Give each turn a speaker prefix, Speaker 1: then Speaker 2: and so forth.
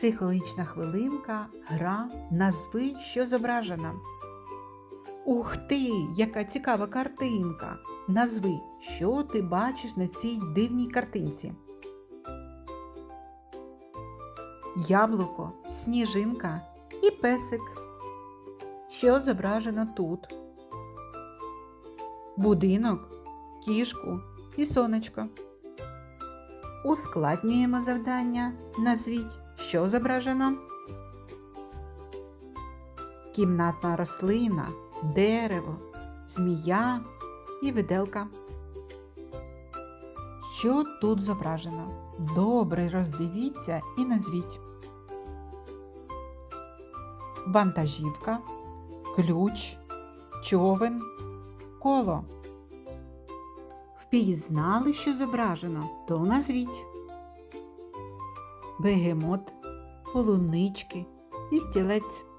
Speaker 1: Психологічна хвилинка, гра, назви, що зображено. Ух ти, яка цікава картинка! Назви, що ти бачиш на цій дивній картинці. Яблуко, сніжинка і песик. Що зображено тут? Будинок, кішку і сонечко. Ускладнюємо завдання. Назвіть, що зображено. Кімнатна рослина, дерево, змія і виделка. Що тут зображено? Добре роздивіться і назвіть. Вантажівка, ключ, човен, коло. Впізнали, що зображено, то назвіть. Бегемот, полунички і стілець.